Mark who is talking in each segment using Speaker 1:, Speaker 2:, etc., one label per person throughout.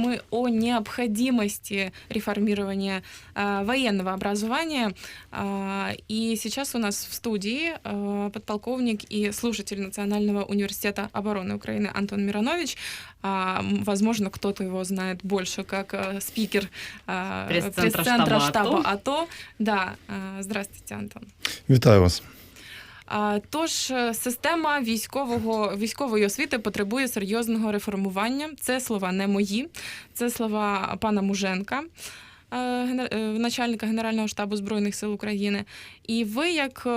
Speaker 1: мы о необходимости реформирования э, военного образования. А, И сейчас у нас в студии э, подполковник и слушатель Национального университета обороны Украины Антон Миронович. М, Возможно, кто-то его знает больше как э, спикер э,
Speaker 2: Пресс-центра
Speaker 1: пресс-центра
Speaker 2: штаба
Speaker 1: штаба
Speaker 2: АТО.
Speaker 1: АТО. Да, э, здравствуйте, Антон.
Speaker 3: Вітаю вас.
Speaker 1: Тож е, система військового військової освіти потребує серйозного реформування. Це слова не мої, це слова пана Муженка, е, е, начальника Генерального штабу Збройних сил України. І ви, як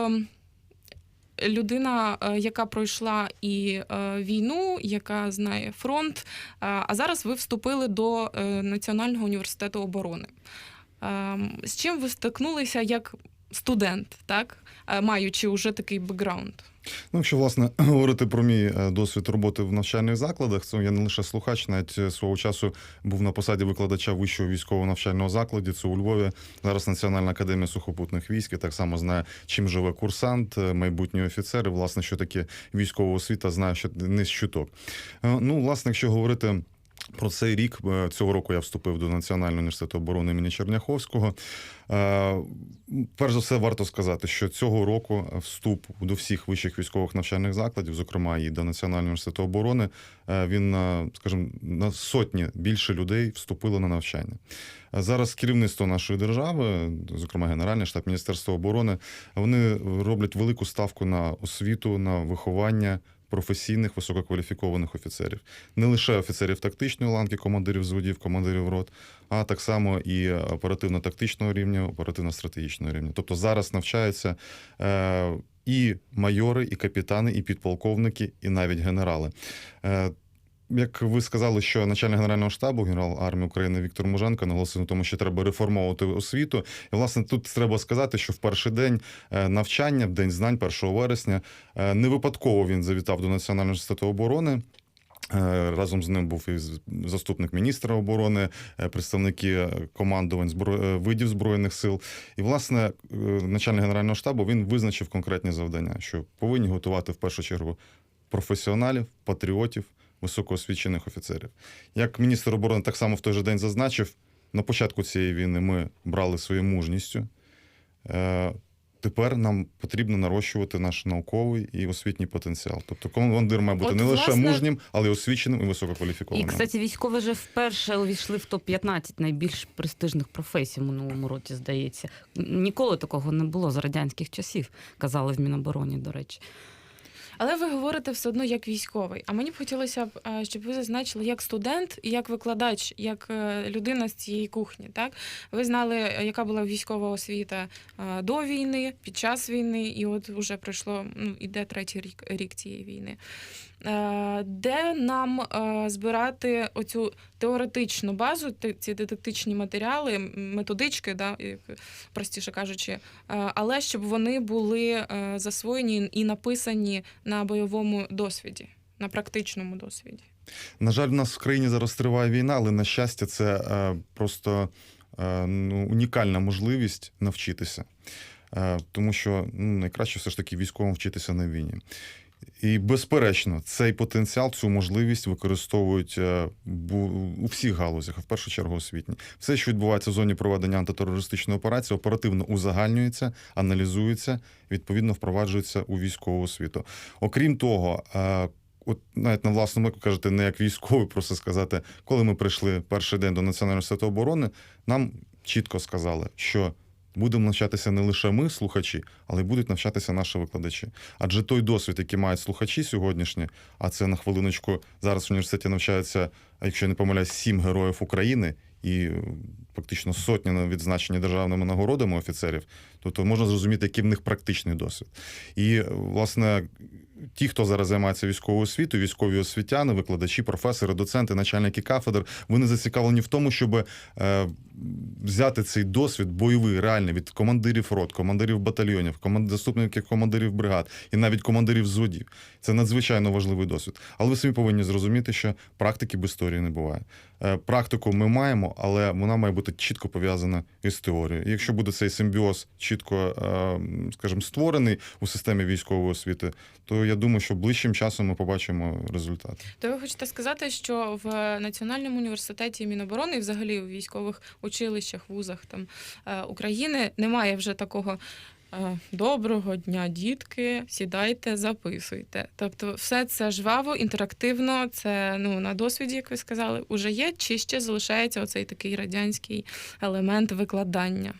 Speaker 1: людина, яка пройшла і війну, яка знає фронт, а зараз ви вступили до Національного університету оборони. Е, З чим ви стикнулися як студент, так? Е, маючи вже такий бекграунд.
Speaker 3: Ну, якщо власне говорити про мій е, досвід роботи в навчальних закладах, це я не лише слухач, навіть е, свого часу був на посаді викладача вищого військового навчального закладу. Це у Львові. Зараз Національна академія сухопутних військ. і так само знає, чим живе курсант, е, майбутній офіцер. І, власне, що таке військова освіта, знає, що не з чуток. Ну, власне, якщо говорити. Про цей рік е, цього року я вступив до Національного університету оборони імені Черняховського. Е, Перш за все, варто сказати, що цього року вступ до всіх вищих військових навчальних закладів, зокрема і до Національного університету оборони, е, він, е, скажімо, на сотні більше людей вступило на навчання. Зараз керівництво нашої держави, зокрема Генеральний штаб Міністерства оборони, вони роблять велику ставку на освіту, на виховання професійних висококваліфікованих офіцерів, не лише офіцерів тактичної ланки, командирів зводів, командирів рот, а так само і оперативно-тактичного рівня, оперативно-стратегічного рівня. Тобто зараз навчаються е, і майори, і капітани, і підполковники, і навіть генерали. Як ви сказали, що начальник генерального штабу, генерал армії України Віктор Муженко наголосив на тому, що треба реформовувати освіту. І власне тут треба сказати, що в перший день е, навчання, в день знань, 1 вересня, е, не випадково він завітав до Національного університету оборони. Е, Разом з ним був і заступник міністра оборони, представники командувань видів збройних сил. І, власне, начальник генерального штабу він визначив конкретні завдання, що повинні готувати в першу чергу професіоналів, патріотів, високоосвічених офіцерів. Як міністр оборони так само в той же день зазначив, на початку цієї війни ми брали своєю мужністю. Е, Тепер нам потрібно нарощувати наш науковий і освітній потенціал. Тобто командир має бути
Speaker 1: От,
Speaker 3: не лише
Speaker 1: власне-
Speaker 3: мужнім, але й освіченим і
Speaker 2: І,
Speaker 3: висококваліфікованим.
Speaker 2: кстати, військові вже вперше увійшли в топ-15 найбільш престижних професій в минулому році, здається. Ніколи такого не було з радянських часів, казали в Мінобороні, до речі.
Speaker 1: Але ви говорите все одно як військовий. А мені б хотілося б, е, щоб ви зазначили як студент і як викладач, як е, людина з цієї кухні. Так ви знали, е, яка була військова освіта до війни, під час війни, і от уже пройшло ну іде третій рік рік цієї війни. Е, Де нам е, збирати оцю теоретичну базу, ці дидактичні матеріали, методички, да, простіше кажучи, е, але щоб вони були засвоєні і написані на бойовому досвіді, на практичному досвіді.
Speaker 3: На жаль, у нас в країні зараз триває війна, але на щастя, це просто ну, унікальна можливість навчитися. Тому що ну, найкраще все ж таки військовим вчитися на війні. І безперечно, цей потенціал, цю можливість використовують е, у всіх галузях, в першу чергу освітні. Все, що відбувається в зоні проведення антитерористичної операції, оперативно узагальнюється, аналізується, відповідно впроваджується у військову освіту. Окрім того, е, от навіть на власному як кажете, не як військовий, просто сказати, коли ми прийшли перший день до Національного університету оборони, нам чітко сказали, що будемо навчатися не лише ми, слухачі, але й будуть навчатися наші викладачі. Адже той досвід, який мають слухачі сьогоднішні, а це на хвилиночку зараз в університеті навчаються, якщо я не помиляюсь, сім героїв України. І е, фактично сотні відзначені державними нагородами офіцерів, тобто можна зрозуміти, який в них практичний досвід. І е, власне ті, хто зараз займається військовою освітою, військові освітяни, викладачі, професори, доценти, начальники кафедр, вони зацікавлені в тому, щоб е, взяти цей досвід бойовий, реальний від командирів рот, командирів батальйонів, команд... заступників командирів бригад і навіть командирів зводів. Це надзвичайно важливий досвід. Але ви самі повинні зрозуміти, що практики без історії не буває. Е, Практику ми маємо, але вона має бути чітко пов'язана із теорією. Якщо буде цей симбіоз чітко, е, скажімо, створений у системі військової освіти, то я думаю, що ближчим часом ми побачимо результат.
Speaker 1: То ви хочете сказати, що в Національному університеті Міноборони і взагалі у військових училищах, вузах там е, України немає вже такого. е, Доброго дня, дітки, сідайте, записуйте. Тобто, все це жваво, інтерактивно, це ну на досвіді, як ви сказали, уже є, чи ще залишається оцей такий радянський елемент викладання.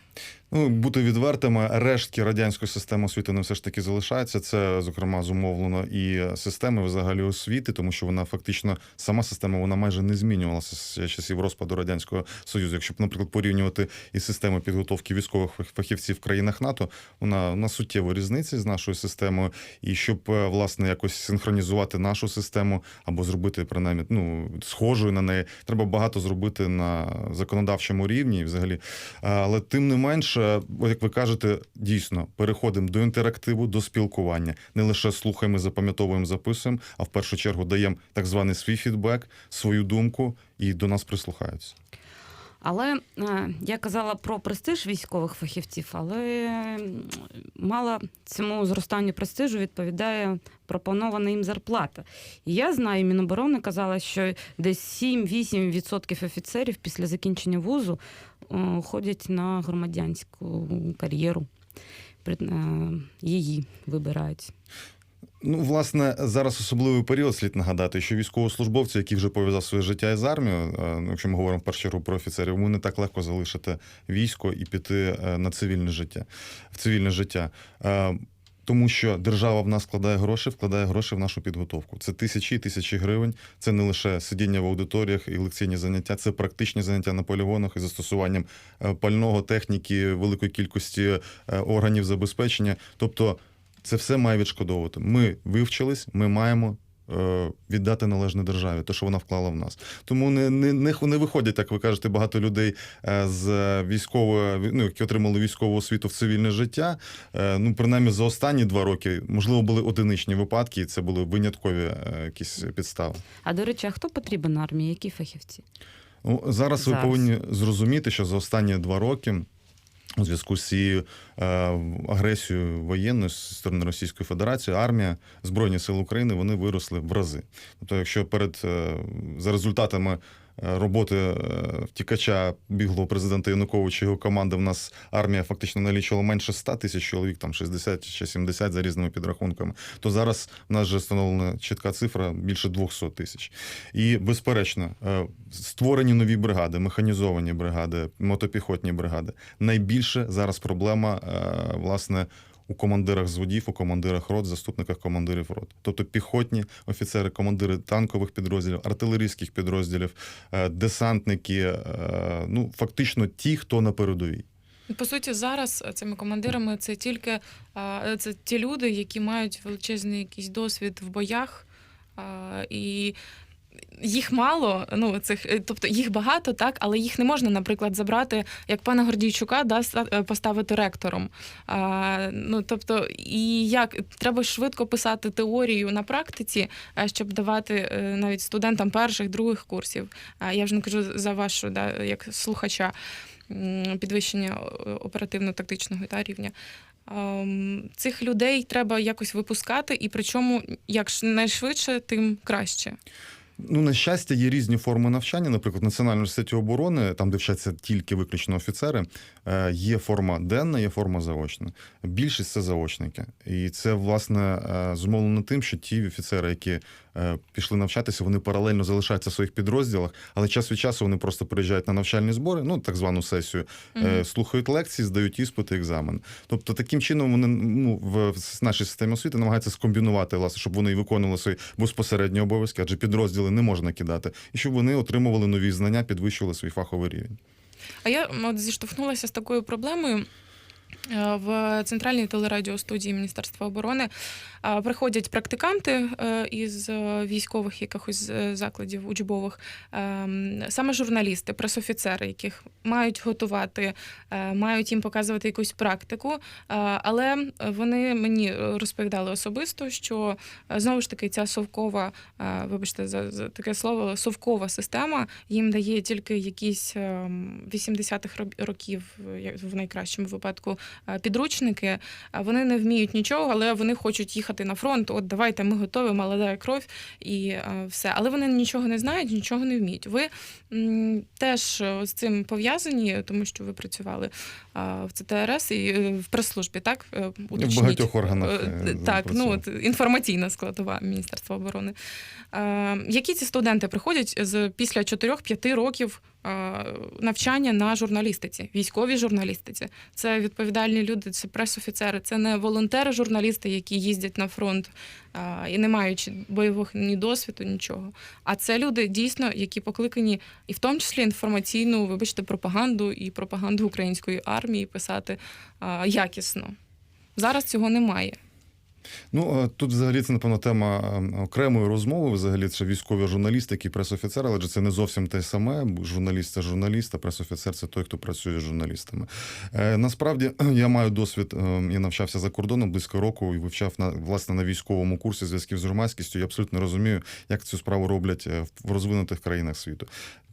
Speaker 3: Ну, бути відвертими, рештки радянської системи освіти не все ж таки залишаються. Це, зокрема, зумовлено і системи взагалі освіти, тому що вона фактично сама система вона майже не змінювалася з часів розпаду радянського союзу. Якщо б, наприклад, порівнювати із системою підготовки військових фахівців в країнах НАТО, вона, вона суттєво різниця з нашою системою. І щоб е, власне якось синхронізувати нашу систему або зробити принаймні ну схожою на неї, треба багато зробити на законодавчому рівні, взагалі. Але тим не менше, як ви кажете, дійсно переходимо до інтерактиву, до спілкування. Не лише слухаємо, запам'ятовуємо, записуємо, а в першу чергу даємо так званий свій фідбек, свою думку, і до нас прислухаються.
Speaker 2: Але е, я казала про престиж військових фахівців, але мало цьому зростанню престижу відповідає пропонована їм зарплата. І я знаю, Міноборони казала, що десь 7-8% офіцерів після закінчення вузу ходять на громадянську кар'єру. Е, Її вибирають.
Speaker 3: Ну, власне, зараз особливий період слід нагадати, що військовослужбовці, які вже пов'язав своє життя із армією, е, ну, якщо ми говоримо в першу чергу про офіцерів, йому не так легко залишити військо і піти е, на цивільне життя в цивільне життя. Е, Тому що держава в нас вкладає гроші, вкладає гроші в нашу підготовку. Це тисячі і тисячі гривень. Це не лише сидіння в аудиторіях і лекційні заняття, це практичні заняття на полігонах із застосуванням пального, техніки, великої кількості органів забезпечення. Тобто це все має відшкодовувати. Ми вивчились, ми маємо. е, Віддати належне державі, те, що вона вклала в нас. Тому не, не, не, не виходять, як ви кажете, багато людей е, з військової, ну, які отримали військову освіту в цивільне життя. Е, Ну, принаймні, за останні два роки, можливо, були одиничні випадки, і це були виняткові якісь підстави.
Speaker 2: А до речі, а хто потрібен армії? Які фахівці?
Speaker 3: Ну, зараз, ви повинні зрозуміти, що за останні два роки. У зв'язку з цією е, агресією воєнною з сторони Російської Федерації, армія Збройні Сили України вони виросли в рази. Тобто, якщо перед е, за результатами роботи е, втікача біглого президента Януковича його команди, в нас армія фактично налічувала менше 100 тисяч чоловік, там 60 чи 70 за різними підрахунками, то зараз в нас вже встановлена чітка цифра більше 200 тисяч. І безперечно, е, створені нові бригади, механізовані бригади, мотопіхотні бригади. Найбільше зараз проблема е, власне. У командирах зводів, у командирах рот, заступниках командирів рот, тобто піхотні офіцери, командири танкових підрозділів, артилерійських підрозділів, е, десантники, е, ну фактично ті, хто на передовій.
Speaker 1: По суті, зараз цими командирами це тільки це ті люди, які мають величезний якийсь досвід в боях, і їх мало. Ну цих, е, тобто їх багато, так, але їх не можна, наприклад, забрати, як пана Гордійчука, да, е, поставити ректором. А, ну тобто, і як треба швидко писати теорію на практиці, е, щоб давати навіть студентам перших, других курсів. Я вже не кажу за вашу, да, як слухача підвищення оперативно-тактичного та рівня. Цих людей треба якось випускати, і причому як найшвидше, тим краще.
Speaker 3: Ну, на щастя, є різні форми навчання. Наприклад, в Національному університеті оборони, там, де вчаться тільки виключно офіцери, е, є форма денна, є форма заочна. Більшість це заочники. І це, власне, е, зумовлено тим, що ті офіцери, які е, пішли навчатися, вони паралельно залишаються в своїх підрозділах, але час від часу вони просто приїжджають на навчальні збори, ну так звану сесію,
Speaker 1: Мгм.
Speaker 3: слухають лекції, здають іспити, екзамен. Тобто, таким чином вони ну, в нашій системі освіти намагаються скомбінувати, власне, щоб вони виконували свої безпосередні обов'язки, адже підрозділи не можна кидати, і щоб вони отримували нові знання, підвищували свій фаховий рівень.
Speaker 1: А я от зіштовхнулася з такою проблемою. Е, В центральній телерадіостудії Міністерства оборони е, приходять практиканти е, із військових якихось закладів учбових, е, саме журналісти, пресофіцери, яких мають готувати, мають їм показувати якусь практику. Але вони мені розповідали особисто, що знову ж таки ця совкова, вибачте за, таке слово, совкова система їм дає тільки якісь ем, 80-х років, е, як в найкращому випадку, підручники. А Вони не вміють нічого, але вони хочуть їхати на фронт. От давайте ми готові, молода кров і е, все. Але вони нічого не знають, нічого не вміють. Ви теж е, з цим пов'язані, тому що ви працювали е, в ЦТРС і е, в прес-службі, так? Е,
Speaker 3: В багатьох органах.
Speaker 1: Е,
Speaker 3: е,
Speaker 1: Так, ну от інформаційна складова Міністерства оборони. Е, Які ці студенти приходять з після 4-5 років е, навчання на журналістиці, військовій журналістиці? Це відповідальні люди, це пресофіцери, це не волонтери-журналісти, які їздять на фронт е, і не маючи бойових ні досвіду, нічого. А це люди дійсно, які покликані, і в тому числі інформаційну, вибачте, пропаганду і пропаганду української армії писати е, якісно. Зараз цього немає.
Speaker 3: Ну е, тут взагалі це напевно тема е, окремої розмови. Взагалі це військові журналістики, пресофіцери, але це не зовсім те саме. Журналіст це журналіст, а пресофіцер це той, хто працює з журналістами. Е, Насправді я маю досвід. Я навчався за кордоном близько року і вивчав на власне на військовому курсі зв'язків з громадськістю. Я абсолютно розумію, як цю справу роблять в розвинутих країнах світу.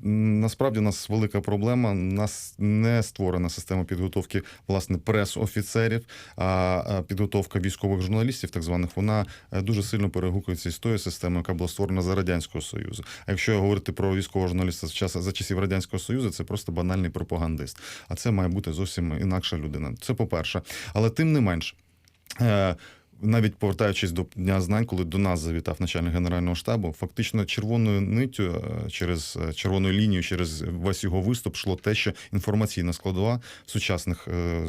Speaker 3: Насправді у нас велика проблема. У нас не створена система підготовки власне прес-офіцерів, а підготовка військових журналістів, так званих, вона е, дуже сильно перегукується із тою системою, яка була створена за радянського союзу. А якщо говорити про військового журналіста з часу за часів радянського союзу, це просто банальний пропагандист. А це має бути зовсім інакша людина. Це по-перше, але тим не менш. Навіть повертаючись до дня знань, коли до нас завітав начальник генерального штабу, фактично червоною ниттю е, через е, червоною лінією, через весь його виступ йшло те, що інформаційна складова в сучасних е,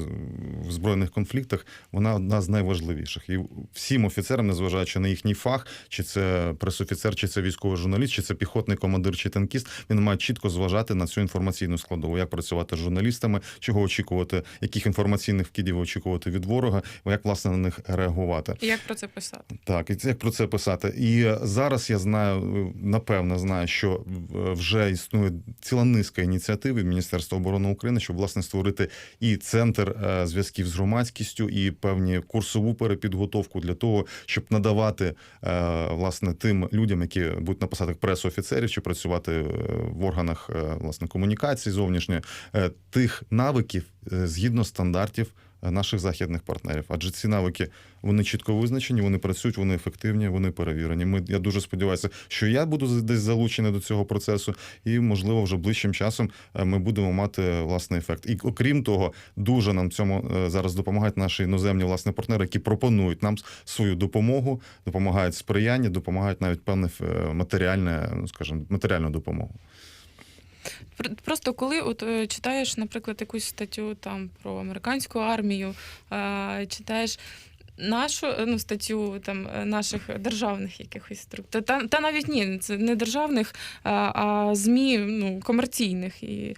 Speaker 3: в збройних конфліктах вона одна з найважливіших. І всім офіцерам, незважаючи на їхній фах, чи це пресофіцер, чи це військовий журналіст, чи це піхотний командир, чи танкіст, він має чітко зважати на цю інформаційну складову, як працювати з журналістами, чого очікувати, яких інформаційних вкидів очікувати від ворога, як власне на них реагувати.
Speaker 1: І як про це писати?
Speaker 3: Так, і це як про це писати. І е, зараз я знаю, е, напевно, знаю, що вже існує ціла низка ініціатив від Міністерства оборони України, щоб власне створити і центр е, зв'язків з громадськістю, і певні курсову перепідготовку для того, щоб надавати е, власне тим людям, які будуть на посадах пресофіцерів чи працювати е, в органах е, власне комунікації зовнішньої, е, тих навиків е, згідно стандартів е, наших західних партнерів. Адже ці навики вони чітко визначені, вони працюють, вони ефективні, вони перевірені. Ми я дуже сподіваюся, що я буду десь залучений до цього процесу, і можливо вже ближчим часом е, ми будемо мати власний ефект. І окрім того, дуже нам цьому е, зараз допомагають наші іноземні власне партнери, які пропонують нам свою допомогу, допомагають сприяння, допомагають навіть певне е, матеріальне, ну скажімо, матеріальну допомогу.
Speaker 1: Пр- Просто коли от е, читаєш, наприклад, якусь статтю там про американську армію, е, читаєш. Нашу е, ну, статтю там наших державних якихось структур, та, та навіть ні, це не державних, а, а ЗМІ ну, комерційних і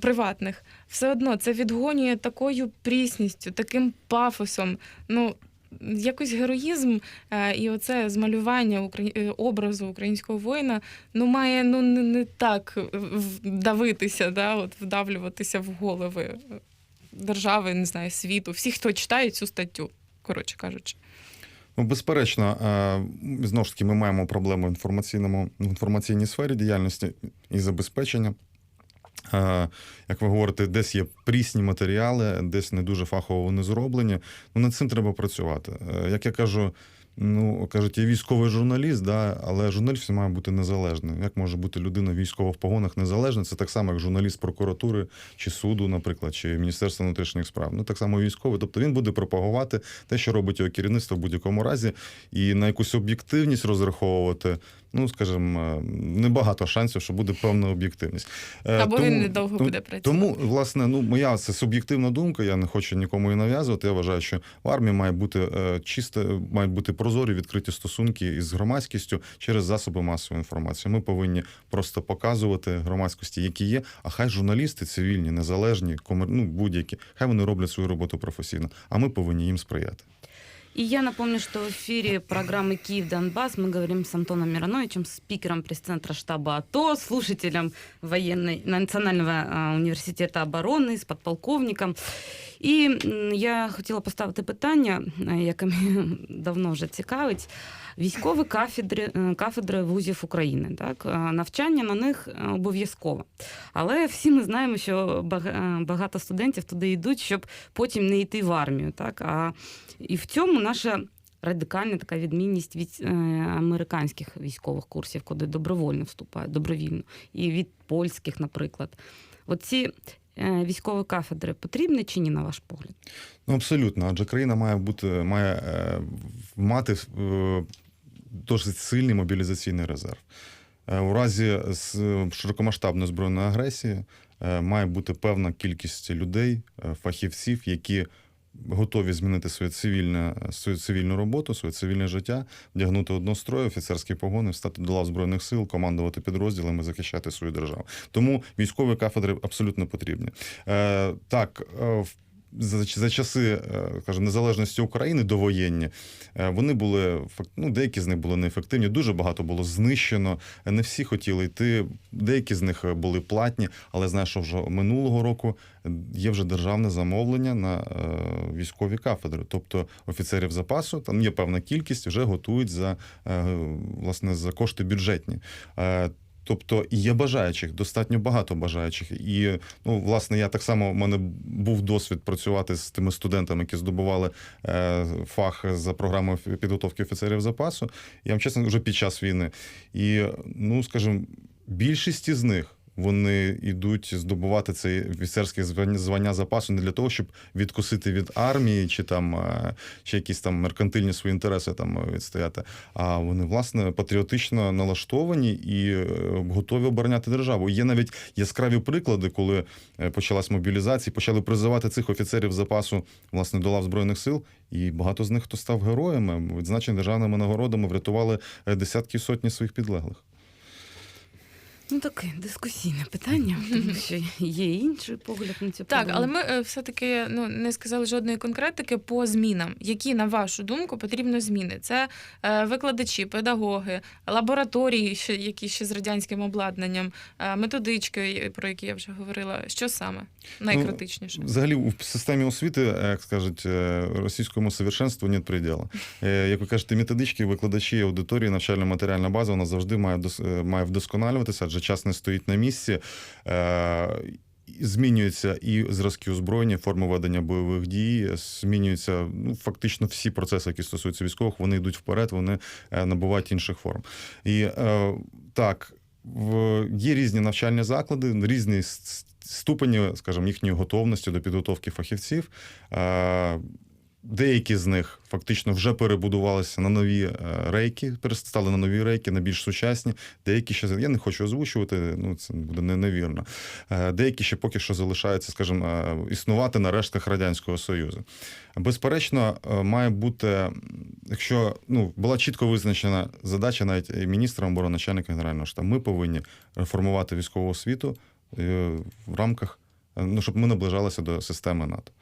Speaker 1: приватних. Все одно це відгонює такою прісністю, таким пафосом. Ну, якось героїзм е, і оце змалювання е, образу українського воїна ну має ну не, так вдавитися, да, от вдавлюватися в голови держави, не знаю, світу, всі, хто читає цю статтю, коротше кажучи.
Speaker 3: Ну, безперечно, е, знову ж таки, ми маємо проблему в інформаційному в інформаційній сфері діяльності і забезпечення. Е, Як ви говорите, десь є прісні матеріали, десь не дуже фахово вони зроблені. Ну, над цим треба працювати. Е, Як я кажу, ну кажуть, я військовий журналіст, да, але журналіст має бути незалежним. Як може бути людина військова в погонах незалежна? Це так само, як журналіст прокуратури чи суду, наприклад, чи Міністерства внутрішніх справ. Ну так само військовий. Тобто він буде пропагувати те, що робить його керівництво в будь-якому разі, і на якусь об'єктивність розраховувати. Ну скажімо, е, небагато шансів, що буде певна об'єктивність. Е,
Speaker 1: Або
Speaker 3: тому-
Speaker 1: він недовго буде працювати.
Speaker 3: Тому, власне, ну моя це суб'єктивна думка. Я не хочу нікому її нав'язувати. Я вважаю, що в армії має бути е, чисте, мають бути прозорі, відкриті стосунки із громадськістю через засоби масової інформації. Ми повинні просто показувати громадськості, які є. А хай журналісти цивільні, незалежні, комер... ну, будь-які, хай вони роблять свою роботу професійно. А ми повинні їм сприяти.
Speaker 2: И я напомню, что в эфире программы «Киев-Донбасс» мы говорим с Антоном Мироновичем, спикером пресс-центра штаба АТО, слушателем военной, Национального а, университета обороны, с подполковником. І м, я хотіла поставити питання, е, яке мене давно вже цікавить. Військові кафедри, е, кафедри вузів України. Так? Е, Навчання на них е, обов'язково. Але всі ми знаємо, що бага- багато студентів туди йдуть, щоб потім не йти в армію. Так? А, і в цьому наша радикальна така відмінність від е, американських військових курсів, куди добровольно вступають, добровільно, і від польських, наприклад. Оці е, військові кафедри потрібні чи ні, на ваш погляд?
Speaker 3: Ну, абсолютно, адже країна має бути має е, мати досить сильний мобілізаційний резерв. Е, У разі широкомасштабної збройної агресії е, має бути певна кількість людей, е, фахівців, які готові змінити своє цивільне, свою цивільну роботу, своє цивільне життя, вдягнути однострой, офіцерські погони, встати до лав збройних сил, командувати підрозділами, захищати свою державу. Тому військові кафедри абсолютно потрібні. Е, так, е, в за, за часи е, скажімо, незалежності України довоєнні, е, вони були ну, деякі з них були неефективні, дуже багато було знищено. Не всі хотіли йти. Деякі з них е, були платні, але знаю, що вже минулого року є вже державне замовлення на військові кафедри. Тобто офіцерів запасу, там є певна кількість, вже готують за власне за кошти бюджетні. Тобто є бажаючих, достатньо багато бажаючих. І ну, власне, я так само в мене був досвід працювати з тими студентами, які здобували е, фах за програмою підготовки офіцерів запасу. Я вам чесно, вже під час війни. І ну, скажімо, більшість із них. Вони йдуть здобувати це офіцерське звання, запасу не для того, щоб відкусити від армії чи там е, чи якісь там меркантильні свої інтереси там е, відстояти. А вони власне патріотично налаштовані і е, готові обороняти державу. Є навіть яскраві приклади, коли почалась мобілізація, почали призивати цих офіцерів запасу власне до лав збройних сил. І багато з них, хто став героями, відзначені державними нагородами, врятували десятки сотні своїх підлеглих.
Speaker 2: Ну таке дискусійне питання, тому що є інший погляд на цю
Speaker 1: Так, але ми е, все-таки ну, не сказали жодної конкретики по змінам. Які, на вашу думку, потрібно зміни? Це е, викладачі, педагоги, лабораторії, ще, які ще з радянським обладнанням, е, методички, про які я вже говорила. Що саме найкритичніше?
Speaker 3: Взагалі, у системі освіти, як скажуть, російському совершенству нет приділу. Е, Як ви кажете, методички, викладачі, аудиторії, навчально-матеріальна база, вона завжди має, має вдосконалюватися, адже час не стоїть на місці. Е, Змінюються і зразки озброєння, форми ведення бойових дій, змінюються ну, фактично всі процеси, які стосуються військових, вони йдуть вперед, вони е, набувають інших форм. І е, так, є різні навчальні заклади, різні ступені, скажімо, їхньої готовності до підготовки фахівців. Деякі з них фактично вже перебудувалися на нові е, рейки, перестали на нові рейки, на більш сучасні. Деякі ще я не хочу озвучувати, ну це буде невірно. Е, Деякі ще поки що залишаються, скажімо, е, існувати на рештках радянського союзу. Безперечно, має бути, якщо ну була чітко визначена задача, навіть і міністром оборони, начальника генерального штабу, ми повинні реформувати військову освіту в рамках, ну щоб ми наближалися до системи НАТО.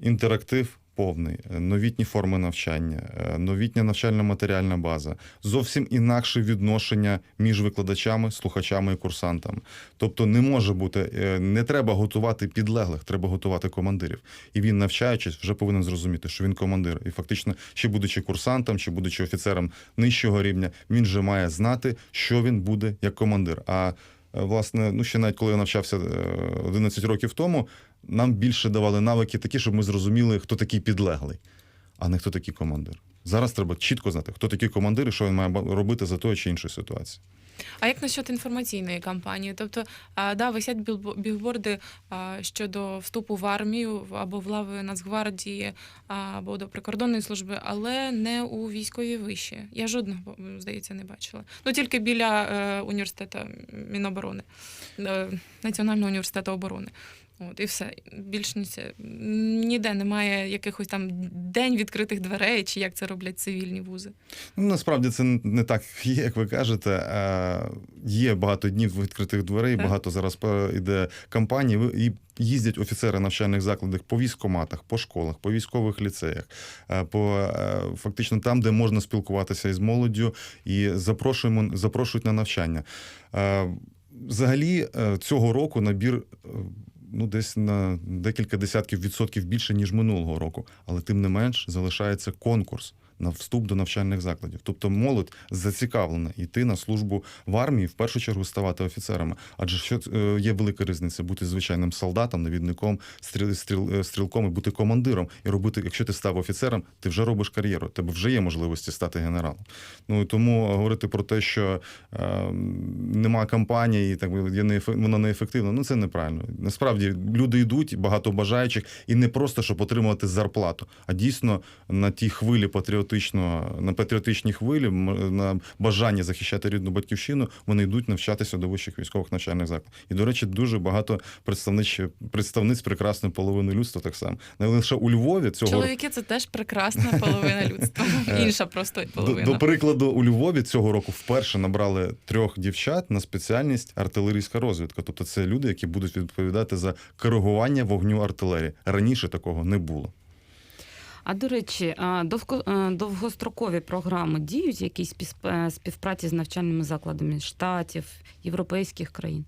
Speaker 3: Інтерактив повний, новітні форми навчання, е, новітня навчально-матеріальна база, зовсім інакше відношення між викладачами, слухачами і курсантами. Тобто не може бути, е, не треба готувати підлеглих, треба готувати командирів. І він, навчаючись, вже повинен зрозуміти, що він командир. І фактично, чи будучи курсантом, чи будучи офіцером нижчого рівня, він вже має знати, що він буде як командир. А е, власне, ну ще навіть коли я навчався е, 11 років тому, нам більше давали навики такі, щоб ми зрозуміли, хто такий підлеглий, а не хто такий командир. Зараз треба чітко знати, хто такий командир і що він має робити за тою чи іншою ситуацією.
Speaker 1: А як насчет інформаційної кампанії? Тобто, да, висять білборди щодо вступу в армію або в лави Нацгвардії або до прикордонної служби, але не у військовій виші. Я жодного, здається, не бачила. Ну тільки біля е, університету Міноборони, е, Національного університету оборони. От і все. Більш ні- ніде немає якихось там день відкритих дверей, чи як це роблять цивільні вузи.
Speaker 3: Ну, насправді це не так є, як ви кажете. Е, Є багато днів відкритих дверей,
Speaker 1: Так.
Speaker 3: багато зараз е, іде кампаній. І їздять офіцери навчальних закладах по військоматах, по школах, по військових ліцеях, е, по е, фактично там, де можна спілкуватися із молоддю, і запрошуємо запрошують на навчання. Е, Взагалі, цього року набір. Ну, десь на декілька десятків відсотків більше, ніж минулого року. Але тим не менш залишається конкурс на вступ до навчальних закладів. Тобто молодь зацікавлена йти на службу в армії, в першу чергу ставати офіцерами. Адже що е, є велика різниця бути звичайним солдатом, навідником, стріл, стріл, е, стрілком і бути командиром. І робити, якщо ти став офіцером, ти вже робиш кар'єру. Тебе вже є можливості стати генералом. Ну і тому говорити про те, що е, нема кампанії, так є неефе- вона неефективна. Ну це неправильно. Насправді люди йдуть, багато бажаючих, і не просто щоб отримувати зарплату, а дійсно на тій хвилі патріотичного, на патріотичній хвилі, на бажання захищати рідну батьківщину, вони йдуть навчатися до вищих військових навчальних закладів. І, до речі, дуже багато представниць, представниць прекрасної половини людства так само. Не лише у Львові цього
Speaker 1: Чоловіки це теж прекрасна половина людства. Інша просто
Speaker 3: До,
Speaker 1: половина.
Speaker 3: до прикладу, у Львові цього року вперше набрали трьох дівчат на спеціальність артилерійська розвідка. Тобто це люди, які будуть відповідати за коригування вогню артилерії. Раніше такого не було.
Speaker 2: А до речі, довгострокові програми діють якісь е, співпраці з навчальними закладами штатів, європейських країн.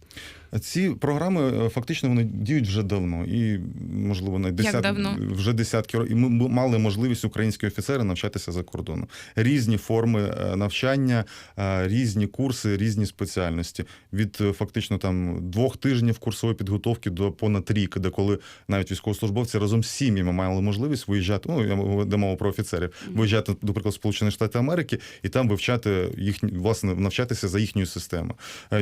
Speaker 3: Ці програми е, фактично вони діють вже давно, і можливо навіть
Speaker 1: Як давно?
Speaker 3: вже десятки років. І ми мали можливість українські офіцери навчатися за кордоном. Різні форми е, навчання, е, різні курси, різні спеціальності. Від фактично там двох тижнів курсової підготовки до понад рік, де коли навіть військовослужбовці разом з сім'ями мали можливість виїжджати. Ну я йде мова про офіцерів, виїжджати до прикладу Сполучених Штатів Америки і там вивчати їхні власне навчатися за їхньою системою.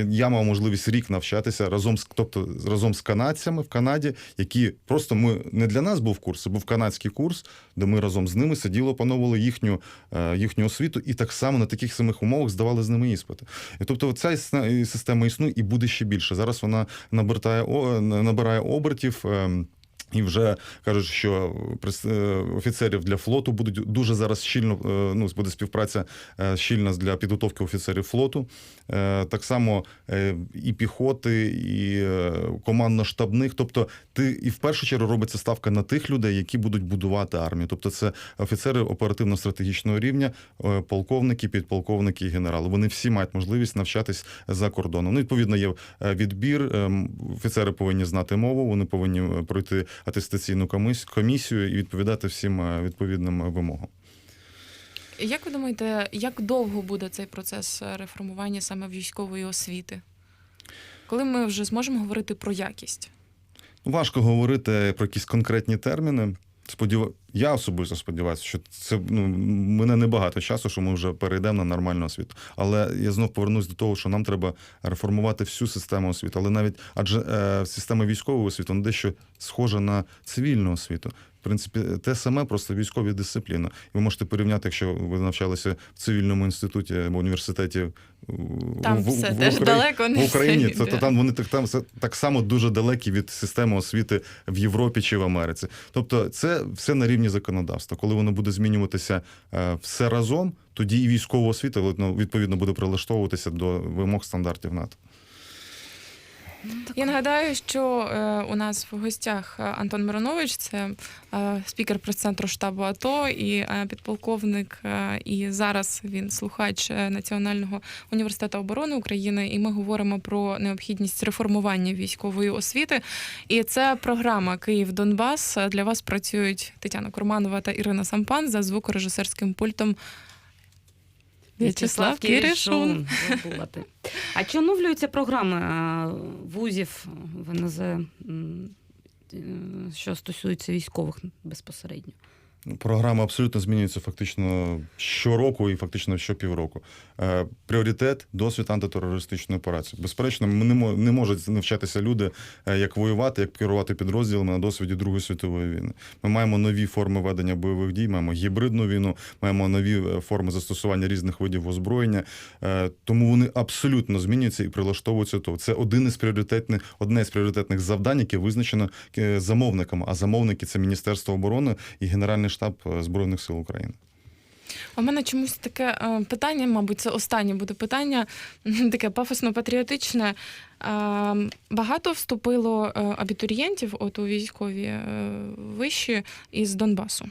Speaker 3: Я мав можливість рік навчатися разом з тобто разом з канадцями в Канаді, які просто ми не для нас був курс, це був канадський курс, де ми разом з ними сиділи, опановували їхню, е, їхню освіту, і так само на таких самих умовах здавали з ними іспити. І тобто, ця система існує і буде ще більше. Зараз вона набирає набирає обертів. І вже кажуть, що е, офіцерів для флоту будуть дуже зараз щільно е, ну, буде співпраця е, щільна для підготовки офіцерів флоту. Так само і піхоти, і командно-штабних. Тобто, ти і в першу чергу робиться ставка на тих людей, які будуть будувати армію. Тобто, це офіцери оперативно-стратегічного рівня, полковники, підполковники і генерали. Вони всі мають можливість навчатись за кордоном. Ну, відповідно, є відбір. Ем, Офіцери повинні знати мову, вони повинні пройти атестаційну коміс- комісію і відповідати всім е, відповідним е, вимогам.
Speaker 1: Як ви думаєте, як довго буде цей процес е, реформування саме військової освіти? Коли ми вже зможемо говорити про якість?
Speaker 3: Важко говорити про якісь конкретні терміни. Сподів... Я особисто сподіваюся, що це ну, мене небагато часу, що ми вже перейдемо на нормальну освіту. Але я знов повернусь до того, що нам треба реформувати всю систему освіти. Але навіть адже е, система військової освіти вона дещо схожа на цивільну освіту. В принципі, те саме, просто військові дисципліни. І ви можете порівняти, якщо ви навчалися в цивільному інституті або університеті в-
Speaker 1: Там
Speaker 3: в,
Speaker 1: все
Speaker 3: в,
Speaker 1: теж
Speaker 3: Украї-
Speaker 1: далеко не
Speaker 3: в Україні,
Speaker 1: все
Speaker 3: то, то там вони так там все- так само дуже далекі від системи освіти в Європі чи в Америці. Тобто, це все на рівні законодавства. Коли воно буде змінюватися е, все разом, тоді і військова освіта ну, відповідно буде прилаштовуватися до вимог стандартів НАТО.
Speaker 1: Я нагадаю, що е, у нас в гостях Антон Миронович, це е, спікер прес-центру штабу АТО і е, підполковник. Е, і зараз він слухач е, Національного університету оборони України. І ми говоримо про необхідність реформування військової освіти. І це програма Київ Донбас. Для вас працюють Тетяна Курманова та Ірина Сампан за звукорежисерським пультом. В'ячеслав Кірішун.
Speaker 2: А чи оновлюються програми вузів в НЗ, е, що стосується військових безпосередньо?
Speaker 3: Програма абсолютно змінюється фактично щороку і фактично щопівроку. Е, пріоритет досвід антитерористичної операції. Безперечно, ми не, можуть навчатися люди, е, як воювати, як керувати підрозділами на досвіді Другої світової війни. Ми маємо нові форми ведення бойових дій, маємо гібридну війну, маємо нові е, форми застосування різних видів озброєння. Тому вони абсолютно змінюються і прилаштовуються то. Це один із пріоритетних, одне з пріоритетних завдань, яке визначено замовниками. А замовники це Міністерство оборони і Генеральний штаб е, Збройних сил України.
Speaker 1: У мене чомусь таке е, питання, мабуть, це останнє буде питання, таке пафосно-патріотичне. Е, Багато вступило абітурієнтів от у військові вищі, виші із Донбасу.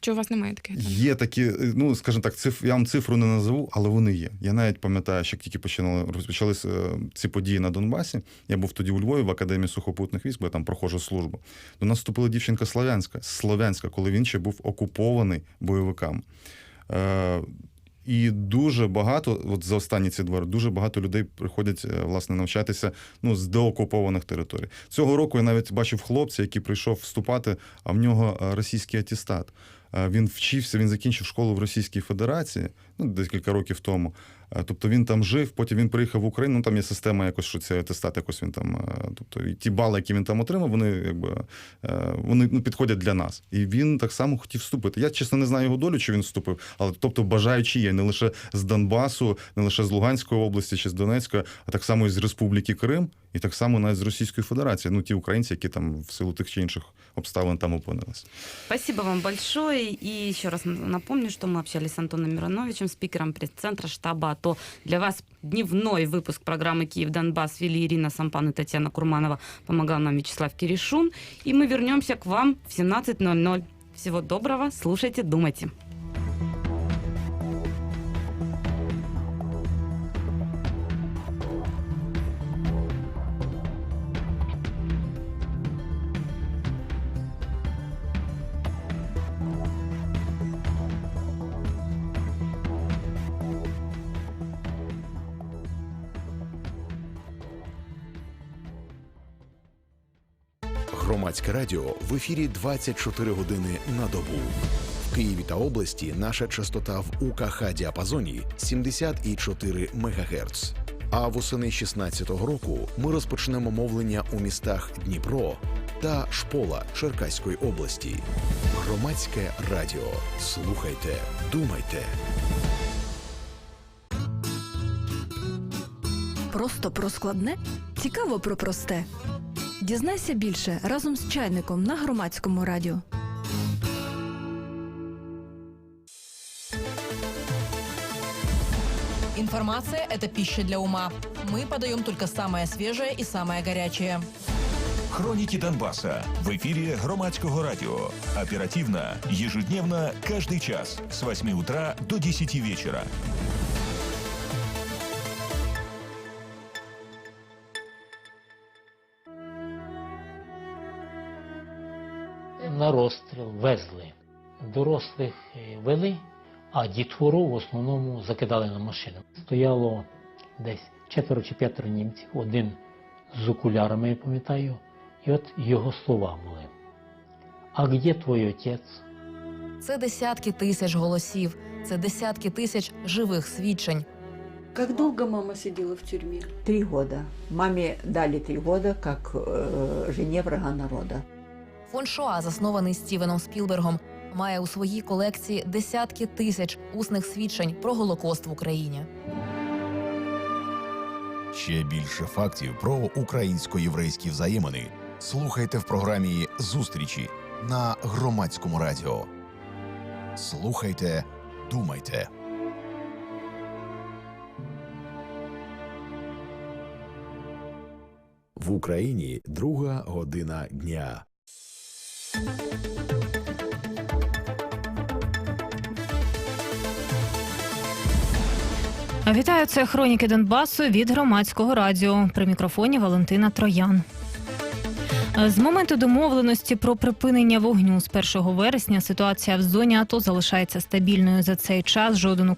Speaker 1: Чи у вас немає таких? даних?
Speaker 3: Є такі, е, ну скажімо так, циф, я вам цифру не назову, але вони є. Я навіть пам'ятаю, що тільки починали розпочалися е, ці події на Донбасі. Я був тоді у Львові в академії сухопутних військ, бо я там проходжу службу. До нас вступила дівчинка Слов'янська, Слов'янська, коли він ще був окупований бойовиками. Е, і дуже багато, от за останні ці два роки, дуже багато людей приходять е, власне навчатися ну, з деокупованих територій. Цього року я навіть бачив хлопця, який прийшов вступати, а в нього російський атестат. Е, Він вчився, він закінчив школу в Російській Федерації ну, декілька років тому. Е, Тобто він там жив, потім він приїхав в Україну. Ну там є система, якось що цей атестат, якось він там. е, Тобто і ті бали, які він там отримав, вони якби е, вони ну, підходять для нас. І він так само хотів вступити. Я чесно не знаю його долю, чи він вступив, але тобто бажаючі є не лише з Донбасу, не лише з Луганської області чи з Донецької, а так само і з Республіки Крим, і так само навіть з Російської Федерації. Ну ті українці, які там в силу тих чи інших обставин там опинилися.
Speaker 2: Спасибо вам большое. И еще раз напомню, что мы общались с Антоном Мироновичем, спикером пресс-центра штаба АТО. Для вас дневной выпуск программы «Киев-Донбасс» вели Ирина Сампан и Татьяна Курманова. Помогал нам Вячеслав Киришун. И мы вернемся к вам в 17.00. Всего доброго. Слушайте, думайте.
Speaker 4: Громадське радіо в ефірі 24 години на добу. В Києві та області наша частота в УКХ діапазоні 74 МГц. А восени 16-го року ми розпочнемо мовлення у містах Дніпро та Шпола Черкаської області. Громадське радіо. Слухайте, думайте.
Speaker 5: Просто про складне? Цікаво про просте. Дізнайся більше разом з чайником на громадському радіо.
Speaker 6: Информация – это пища для ума. Мы подаем только самое свежее и самое горячее.
Speaker 7: Хроніки Донбаса в ефірі громадського радіо. Оперативно, ежедневно, каждый час с 8 утра до 10 вечера.
Speaker 8: На розстріл везли. Дорослих е, вели, а дітвору в основному закидали на машину. Стояло десь четверо чи п'ятеро німців, один з окулярами, я пам'ятаю, і от його слова були. А де твій отець?
Speaker 6: Це десятки тисяч голосів, це десятки тисяч живих свідчень.
Speaker 9: Как долго мама сидела в тюрьме?
Speaker 10: Три года. Маме дали три года как э, жене врага народа.
Speaker 6: Фонд Шоа, заснований Стівеном Спілбергом, має у своїй колекції десятки тисяч усних свідчень про Голокост в Україні.
Speaker 4: Ще більше фактів про українсько-єврейські взаємини. Слухайте в програмі Зустрічі на громадському радіо. Слухайте, думайте. В Україні друга година дня.
Speaker 11: Вітаю, це хроніки Донбасу від громадського радіо. При мікрофоні Валентина Троян. З моменту домовленості про припинення вогню з 1 вересня ситуація в зоні АТО залишається стабільною. За цей час жоден